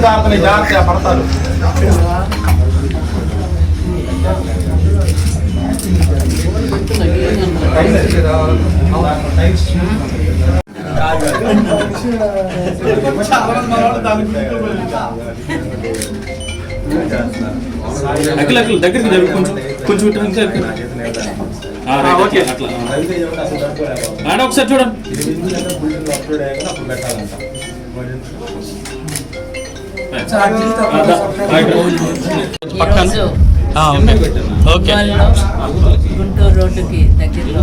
జాగ్రత్తలు జాగ్రత్త పడతారు చాలా మంది మన వాళ్ళు దాని గురించి అఖిల అఖిల దగ్గరికి జరుగు కొంచెం కొంచెం ఇటు ఓకే. అట్లా. ఆడ ఒకసారి చూడండి. పక్కన. ఓకే. గుంటూరు రోడ్డుకి దగ్గరలో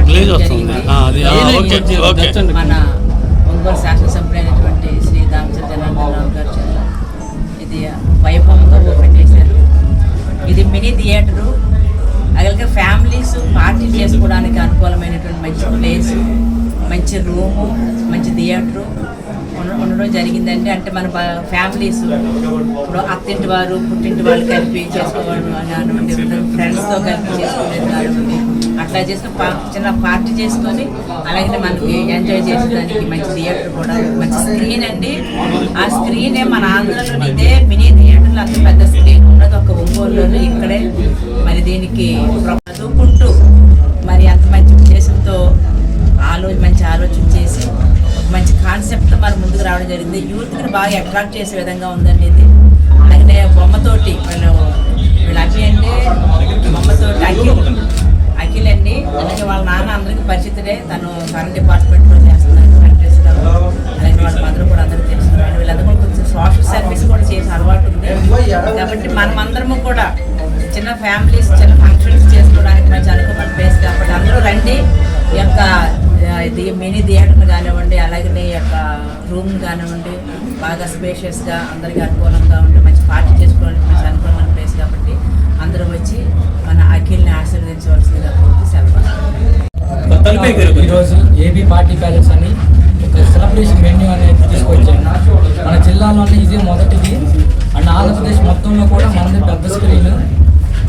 గ్లేజ్ చేయడం వస్తుంది. అది ఓకే ఓకే. మన శాసనసభ్యులు అయినటువంటి శ్రీ దామచర్ జనార్దనరావు గారు ఇది వైభవంగా ఓపెన్ చేశారు. ఇది మినీ థియేటరు. అలాగే ఫ్యామిలీస్ పార్టీ చేసుకోవడానికి అనుకూలమైనటువంటి మంచి ప్లేస్ మంచి రూము మంచి థియేటరు ఉండడం జరిగిందండి. అంటే మన ఫ్యామిలీస్ ఇప్పుడు అత్తింటి వారు పుట్టింటి వాళ్ళు కలిపి చేసుకోవడం కానివ్వండి ఫ్రెండ్స్తో కలిపి చేసుకోవడం కానివ్వండి అట్లా చేసుకుని పా- చిన్న పార్టీ చేసుకొని అలాగే మనకి ఎంజాయ్ చేసేదానికి మంచి థియేటర్ కూడా మంచి స్క్రీన్ అండి. ఆ స్క్రీనే మన ఆంధ్రలో ఇదే మినీ థియేటర్లో అంత పెద్ద స్క్రీన్ ఉన్నది ఒక ఒంగోలులో ఇక్కడే మరి దీనికి చదువుకుంటూ మరి అంత మంచి ఉద్దేశంతో ఆలో మంచి ఆలోచన చేసి మంచి కాన్సెప్ట్ మరి ముందుకు రావడం జరిగింది. యూత్ని బాగా అట్రాక్ట్ చేసే విధంగా ఉందండి ఇది అలాగే బొమ్మతోటి వాళ్ళు వీళ్ళు అవి అంటే బొమ్మతోటి అఖిల్ అఖిల్ అండి అలాగే వాళ్ళ నాన్న అందరికీ పరిచితుడే తను కరెంట్ డిపార్ట్మెంట్లో చేస్తున్నారు కంట్రీస్ అలాగే వాళ్ళ మదర్ కూడా అందరికీ తెలుస్తున్నారు. వీళ్ళందరూ కూడా కొంచెం సోషల్ సర్వీస్ కూడా చేసే అలవాటు ఉంది. కాబట్టి మనమందరము కూడా చిన్న ఫ్యామిలీస్ చిన్న ఫంక్షన్స్ చేసుకోవడానికి మంచి అనుకూలమైన ప్లేస్ కాబట్టి అందరూ రండి. ఈ యొక్క ఇది మినీ థియేటర్ కానివ్వండి అలాగే ఈ యొక్క రూమ్ కానివ్వండి బాగా స్పేషియస్గా అందరికీ అనుకూలంగా ఉండి మంచి పార్టీ చేసుకోవడానికి మంచి అనుకూలమైన ప్లేస్ కాబట్టి అందరూ వచ్చి మన అఖిల్ని ఆశీర్వదించవలసిందిగా ఈరోజు ఏబీ పార్టీ ప్యాలెస్ అని ఒక సెలబ్రేషన్ వెన్యూ అనేది తీసుకొచ్చాను మన జిల్లాలోనే ఇదే మొదటిది. అండ్ ఆంధ్రప్రదేశ్ మొత్తంలో కూడా మనది పెద్ద స్క్రీన్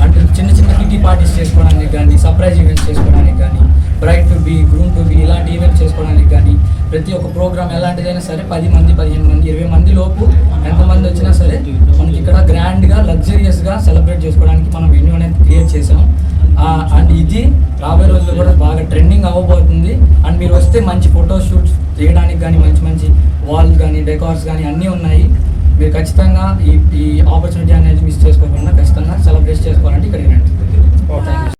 అంటే చిన్న చిన్న కిటీ పార్టీస్ చేసుకోవడానికి కానీ సర్ప్రైజ్ ఈవెంట్స్ చేసుకోవడానికి కానీ bride to be groom to be ఇలాంటి ఈవెంట్స్ చేసుకోవడానికి కానీ ప్రతి ఒక్క ప్రోగ్రామ్ ఎలాంటిదైనా సరే పది మంది పదిహేను మంది ఇరవై మంది లోపు ఎంతమంది వచ్చినా సరే మనకి ఇక్కడ గ్రాండ్గా లగ్జరియస్గా సెలబ్రేట్ చేసుకోవడానికి మనం వెన్యూ అనేది క్రియేట్ చేసాం అండ్ ఇది రాబోయే రోజుల్లో కూడా బాగా ట్రెండింగ్ అవ్వబోతుంది. అండ్ మీరు వస్తే మంచి ఫోటో షూట్స్ తీయడానికి కానీ మంచి మంచి వాల్స్ కానీ డెకార్స్ కానీ అన్నీ ఉన్నాయి. మీరు ఖచ్చితంగా ఈ ఈ ఆపర్చునిటీ అనేది మిస్ చేసుకోకుండా ఖచ్చితంగా సెలబ్రేట్ చేసుకోవాలంటే ఇక్కడికి రండి.